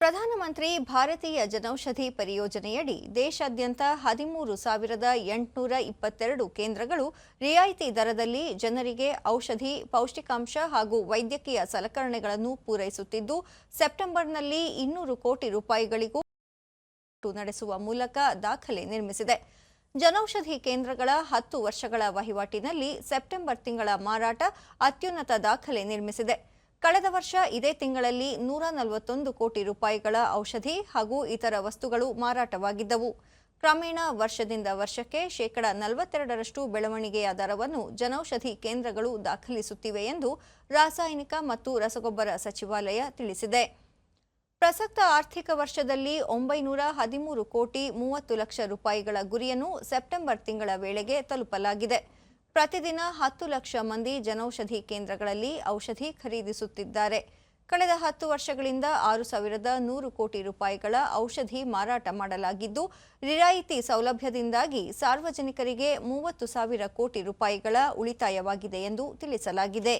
ಪ್ರಧಾನಮಂತ್ರಿ ಭಾರತೀಯ ಜನೌಷಧಿ ಪರಿಯೋಜನೆಯಡಿ ದೇಶಾದ್ಯಂತ ಹದಿಮೂರು ಸಾವಿರದ ಎಂಟುನೂರ ಇಪ್ಪತ್ತೆರಡು ಕೇಂದ್ರಗಳು ರಿಯಾಯಿತಿ ದರದಲ್ಲಿ ಜನರಿಗೆ ಔಷಧಿ, ಪೌಷ್ಟಿಕಾಂಶ ಹಾಗೂ ವೈದ್ಯಕೀಯ ಸಲಕರಣೆಗಳನ್ನು ಪೂರೈಸುತ್ತಿದ್ದು, ಸೆಪ್ಟೆಂಬರ್ನಲ್ಲಿ ಇನ್ನೂರು ಕೋಟಿ ರೂಪಾಯಿಗಳಿಗೂ ನಡೆಸುವ ಮೂಲಕ ದಾಖಲೆ ನಿರ್ಮಿಸಿದೆ. ಜನೌಷಧಿ ಕೇಂದ್ರಗಳ ಹತ್ತು ವರ್ಷಗಳ ವಹಿವಾಟಿನಲ್ಲಿ ಸೆಪ್ಟೆಂಬರ್ ತಿಂಗಳ ಮಾರಾಟ ಅತ್ಯುನ್ನತ ದಾಖಲೆ ನಿರ್ಮಿಸಿದೆ. ಕಳೆದ ವರ್ಷ ಇದೇ ತಿಂಗಳಲ್ಲಿ ನೂರ ನಲವತ್ತೊಂದು ಕೋಟಿ ರೂಪಾಯಿಗಳ ಔಷಧಿ ಹಾಗೂ ಇತರ ವಸ್ತುಗಳು ಮಾರಾಟವಾಗಿದ್ದವು. ಕ್ರಮೇಣ ವರ್ಷದಿಂದ ವರ್ಷಕ್ಕೆ ಶೇಕಡ ನಲವತ್ತೆರಡರಷ್ಟು ಬೆಳವಣಿಗೆಯ ದರವನ್ನು ಜನೌಷಧಿ ಕೇಂದ್ರಗಳು ದಾಖಲಿಸುತ್ತಿವೆ ಎಂದು ರಾಸಾಯನಿಕ ಮತ್ತು ರಸಗೊಬ್ಬರ ಸಚಿವಾಲಯ ತಿಳಿಸಿದೆ. ಪ್ರಸಕ್ತ ಆರ್ಥಿಕ ವರ್ಷದಲ್ಲಿ ಒಂಬೈನೂರ ಹದಿಮೂರು ಕೋಟಿ ಮೂವತ್ತು ಲಕ್ಷ ರೂಪಾಯಿಗಳ ಗುರಿಯನ್ನು ಸೆಪ್ಟೆಂಬರ್ ತಿಂಗಳ ವೇಳೆಗೆ ತಲುಪಲಾಗಿದೆ. ಪ್ರತಿದಿನ ಹತ್ತು ಲಕ್ಷ ಮಂದಿ ಜನೌಷಧಿ ಕೇಂದ್ರಗಳಲ್ಲಿ ಔಷಧಿ ಖರೀದಿಸುತ್ತಿದ್ದಾರೆ. ಕಳೆದ ಹತ್ತು ವರ್ಷಗಳಿಂದ ಆರು ಸಾವಿರದ ನೂರು ಕೋಟಿ ರೂಪಾಯಿಗಳ ಔಷಧಿ ಮಾರಾಟ ಮಾಡಲಾಗಿದ್ದು, ರಿಯಾಯಿತಿ ಸೌಲಭ್ಯದಿಂದಾಗಿ ಸಾರ್ವಜನಿಕರಿಗೆ ಮೂವತ್ತು ಸಾವಿರ ಕೋಟಿ ರೂಪಾಯಿಗಳ ಉಳಿತಾಯವಾಗಿದೆ ಎಂದು ತಿಳಿಸಲಾಗಿದೆ.